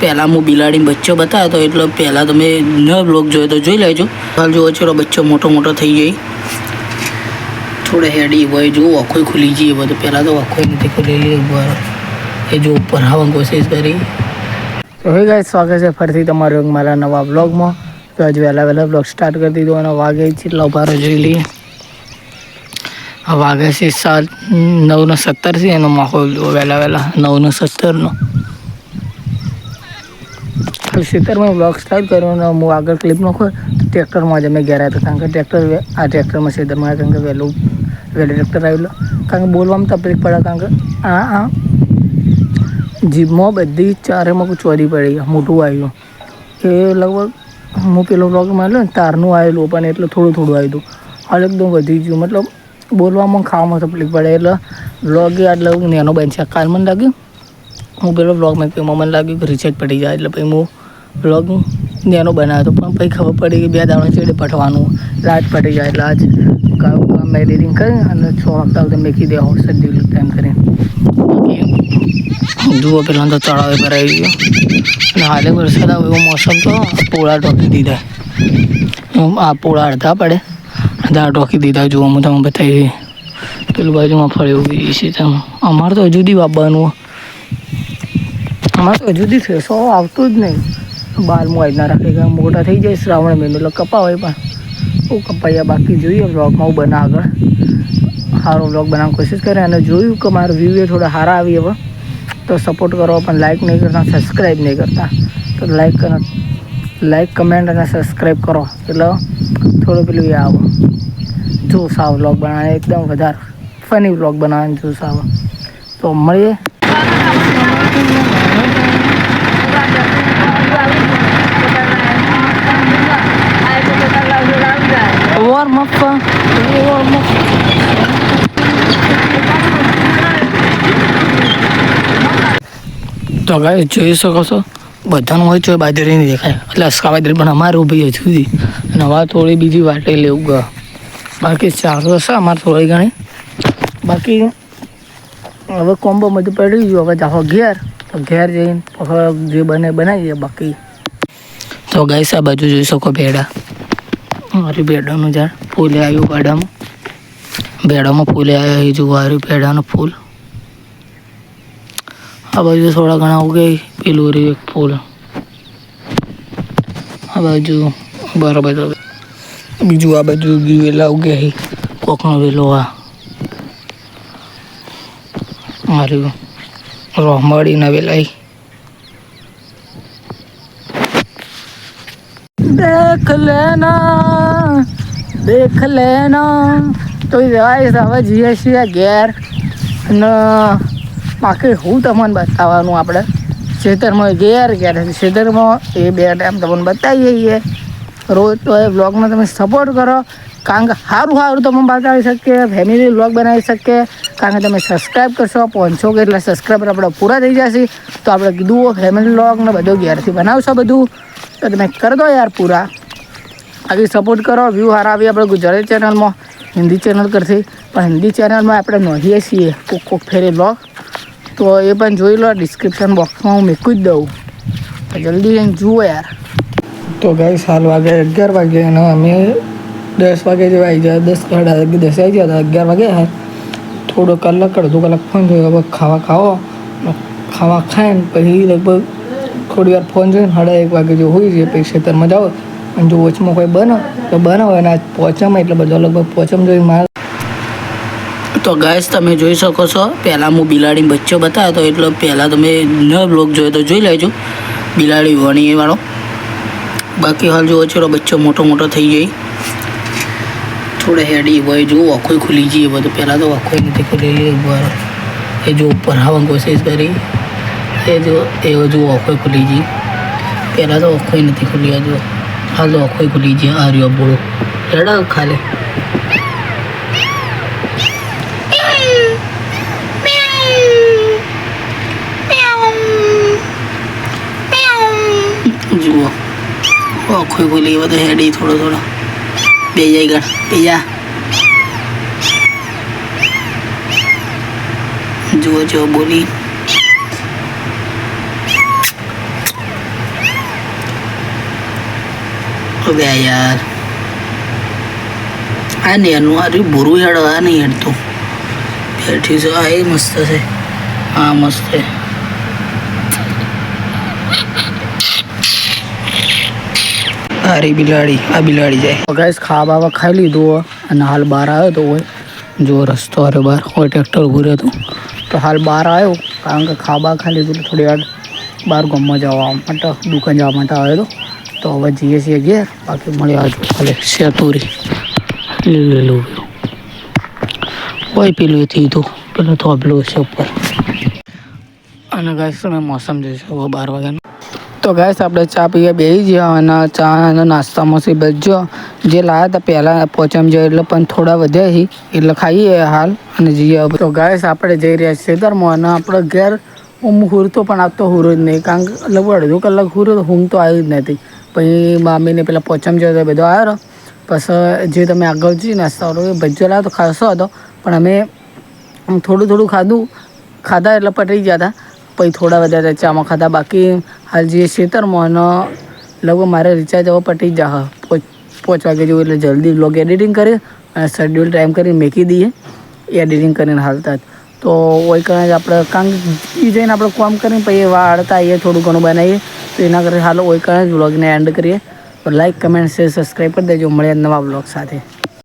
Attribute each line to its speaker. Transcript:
Speaker 1: પહેલાં હું બિલાડી બચ્ચો બતાવ્યો હતો એટલે પહેલાં તમે ન બ્લોગ જોયો તો જોઈ લેજો. હાલ જોવો છો બચ્ચો મોટો મોટો થઈ જાય થોડે હેડી હોય જો આખોય ખુલી જઈએ બધું પહેલાં તો આખોય નથી ખુલેલી, ઉપર એ જો ઉપર આવવાની કોશિશ કરી. તો હે ગાઈસ સ્વાગત છે ફરીથી તમારું મારા નવા બ્લોગમાં તો આજે વહેલા વહેલા બ્લોગ સ્ટાર્ટ કરી દીધો અને વાગે કેટલા ઉભારો જોઈ લઈએ. વાગે છે સાત, નવનો સત્તર છે, એનો માહોલ જુઓ વહેલા વહેલા, નવનો સત્તરનો. સિત્તેરમાં બ્લોગ સ્ટાર્ટ કર્યો અને હું આગળ ક્લિપ નાખો, ટ્રેક્ટરમાં જ અમે ગયા હતા. કારણ કે ટ્રેક્ટર આ ટ્રેક્ટરમાં ખેતરમાં કારણ કે વહેલું વહેલું ટ્રેક્ટર આવેલું. કારણ કે બોલવામાં તકલીફ પડે, કારણ કે આ આ જીભમાં બધી ચારેમાં ચોરી પડી, મોટું આવ્યું એ લગભગ હું પેલો બ્લોગમાં આવ્યો ને, તારનું આવેલું, પણ એટલે થોડું થોડું આવ્યું હાલ એકદમ વધી ગયું. મતલબ બોલવામાં ખાવામાં તકલીફ પડે, એટલે બ્લોગ આટલો નેનો બનશે. કાલ મને લાગ્યું, હું પેલો બ્લોગ મેં મને લાગ્યું કે રિચાર્જ પડી જાય, એટલે પછી હું બ્લોગ નેનો બનાવ્યો હતો પણ પછી ખબર પડી કે બે દાડા ચેડે પઠવાનું. રાત પડી જાય એટલે આજ કામ કામ એડિટિંગ કરી અને છ વાગતા વખતે મેકી દે શેડ્યુલ ટાઈમ કરીને જુઓ પેલા તો તળાવે ભરાઈ ગયો. અને હાલે વરસાદ આવે એવો મોસમ તો પોળા ઢોકી દીધા. આ પોળા અડધા પડે. અડધા ઢોકી દીધા જુઓ હું તમે બતાવી. પેલું બાજુમાં ફળી ગઈ છે તમે. અમારે તો હજુ દી વાપવાનું અમારે તો હજુ દી ફેસો આવતું જ નહીં. બાર મોજ ના રાખે કે મોટા થઈ જાય શ્રાવણ મહિનો, એટલે કપાવાય પણ. હું કપાયા બાકી જોઈએ બ્લોગમાં હું બના આગળ. સારો બ્લોગ બનાવવાની કોશિશ કરે અને જોયું કે મારા વ્યૂ એ થોડા સારા આવી હવે તો સપોર્ટ કરો, પણ લાઈક નહીં કરતા સબસ્ક્રાઈબ નહીં કરતા. તો લાઈક કરો લાઈક કમેન્ટ અને સબસ્ક્રાઈબ કરો. એટલે થોડું પેલું એ આવો. જોશ આવો બ્લોગ બનાવે, એકદમ વધારે ફની બ્લોગ બનાવવાનું જોશ આવો તો મળીએ. વોર્મ તો ગાય જોઈ શકો છો, બધાનું હોય તો બાજરી નહીં દેખાય. એટલે અસકા બાજરી પણ અમારે ઊભી હજુ સુધી. અને હવે થોડી બીજી વાટે લેવું ગયા બાકી ચાલુ હશે અમારે થોડી ઘણી. બાકી હવે કોમ્બો બધું પડી ગયું, હવે જાઓ ઘેર. તો ઘેર જઈને જે બને બનાવીએ બાકી. તો ગાઈસ, આ બાજુ જોઈ શકો ભેડા મારી ભેડાનું ઝાડ ફૂલે આવ્યું ભેડામાં ભેડામાં ફૂલે આવ્યા એ જોવા આવ્યું ભેડાનું ફૂલ. આ બાજુ થોડા ઘણા ઉગે પેલું રહ્યું એક ફૂલ. આ બાજુ બરાબર બીજું આ બાજુ વેલા ઉગે કોકનો વેલો આ. મારું રોહમડીના વેલા દેખ લેના દેખ લેના તો ગાઈસ હવે જઈએ છીએ ઘેર અને બાકી હું તમને બતાવવાનું આપણે? ખેતરમાં ઘેર ઘેર ખેતરમાં એ બે ટાઈમ તમને બતાવીએ છીએ. રોજ તો એ બ્લોગમાં તમે સપોર્ટ કરો. કારણ કે સારું સારું તમે બતાવી શકીએ ફેમિલી બ્લોગ બનાવી શકીએ. કારણ કે તમે સબસ્ક્રાઈબ કરશો પહોંચો કે એટલા સબસ્ક્રાઈબર આપણે પૂરા થઈ જશે. તો આપણે કીધું ફેમિલી બ્લોગ ને બધું ઘેરથી બનાવશો બધું. તો તમે કરી દો યાર પૂરા. આવી સપોર્ટ કરો વ્યૂ સારા આવી આપણે ગુજરાતી ચેનલમાં હિન્દી ચેનલ કરશે પણ હિન્દી ચેનલમાં આપણે નોંધીએ છીએ, કોક કોક ફેરે બ્લોગ તો એ પણ જોઈ લો ડિસ્ક્રિપ્શન બોક્સમાં હું મૂકી જ દઉં. જલ્દી જઈને જુઓ યાર. તો ગઈ સાલ વાગે અગિયાર વાગે અને અમે દસ વાગે જેવા આવી ગયા. દસ સાડા દસ આવી ગયા હતા. અગિયાર વાગે થોડો કલાક અડધો કલાક ફોન થયો હવે ખાવા ખાવો ખાવા. ખાવા ખાઈને પછી લગભગ થોડી વાર ફોન જોઈને સાડા એક વાગે જો હોય છે પછી ખેતરમાં જાઓ અને જો વચમાં કોઈ બનો, તો બનાવો. અને આ પોચમ એટલે બધો લગભગ પોચમ જોઈને મારે તો ગાઈસ તમે જોઈ શકો છો, પહેલાં હું બિલાડી બચ્ચો બતાવ્યો હતો એટલે પહેલાં તમે ન બ્લોગ જોયો તો જોઈ લેજો. બિલાડી વણી વાળો બાકી હાલ જોવો છો બચ્ચો મોટો મોટો થઈ જાય થોડે હેડી હોય જો આખોય ખુલી જઈએ બધું. પહેલાં તો આખોય નથી ખુલેલી એ જો ઉપર આવવાની કોશિશ કરી. એ જો, એવો જુઓ આખોય ખુલી ગઈ. પહેલાં તો આખોય નથી ખુલી જુઓ. હાલ તો આખોય ખુલી ગઈ આ રહ્યો બોળો. હેડા ખાલી. જુઓ. આખોય ખુલી બધો હેડી થોડો થોડો. બે જાય ગણ બે જા. જુઓ જો બોલી. વ્યા યાર આ ને એનું આ રહ્યું ભૂરું હેડ આ નહીં હેડતું બેઠી છે આ એ મસ્ત છે હા મસ્ત છે આ રહી બિલાડી આ બિલાડી જાય ગાઈસ ખાવા બાવા ખાઈ લીધું હોય અને હાલ બહાર આવ્યો તો હોય જો રસ્તો અરે બહાર હોય ટ્રેક્ટર ઊભું રહેતું તો હાલ બહાર આવ્યો કારણ કે ખાવા બા ખાઈ લીધું એટલે થોડી વાર બહાર ગામમાં જવા માટે દુકાન જવા માટે આવ્યો હતો તો હવે જઈએ છીએ ઘેર. બાકી મળી આવજો ભલે સેતુરી. લીલું લીલું કોઈ પેલું એથી તું. પેલું થોભલું છે ઉપર. અને ગાઈસ તમે મોસમ જોઈશો હવે બાર વાગ્યાનું. તો ગાઈસ આપણે ચા પીવા બેસી ગયા અને ચા અને નાસ્તામાં સી બચજો જે લાવ્યા હતા પહેલાં પોચમ જાય એટલે પણ થોડા વધ્યા છે એટલે ખાઈએ હાલ અને જઈએ તો ગાઈસ આપણે જઈ રહ્યા છીએ ખેતરમાં અને આપણે ઘેર. હું હુરતો પણ આવતો હુરો જ નહીં. કારણ કે લગભગ અડધો કલાક હુરો હું તો આવી જ નથી. પછી મામીને પેલા પોચમ જાય તો બધો આવ્યો પછી જે તમે આગળ જે નાસ્તા હતો એ ભજીયો લાવ્યો તો ખાસો હતો. પણ અમે થોડું થોડું ખાધું. ખાધા એટલે પટી ગયા હતા પછી થોડા વધારે ચામાં ખાધા. બાકી હાલ જે ખેતરમાં લગભગ મારે રિચાર્જ હવે પટી જ પોચ વાગે જેવું એટલે જલ્દી બ્લોગ એડિટિંગ કરી અને શેડ્યુલ ટાઈમ કરીને મેકી દઈએ. એડિટિંગ કરીને હાલતા તો ઓય કરે આપણે કારણ કે જઈને આપણે કામ કરીને પછી વાળતા આવીએ થોડું ઘણું બનાવીએ. તો એના કરતા હાલ, ઓય કરે જ બ્લોગને એન્ડ કરીએ. તો લાઇક કમેન્ટ શેર સબસ્ક્રાઈબ કરી દેજો. મળ્યા નવા બ્લોગ સાથે.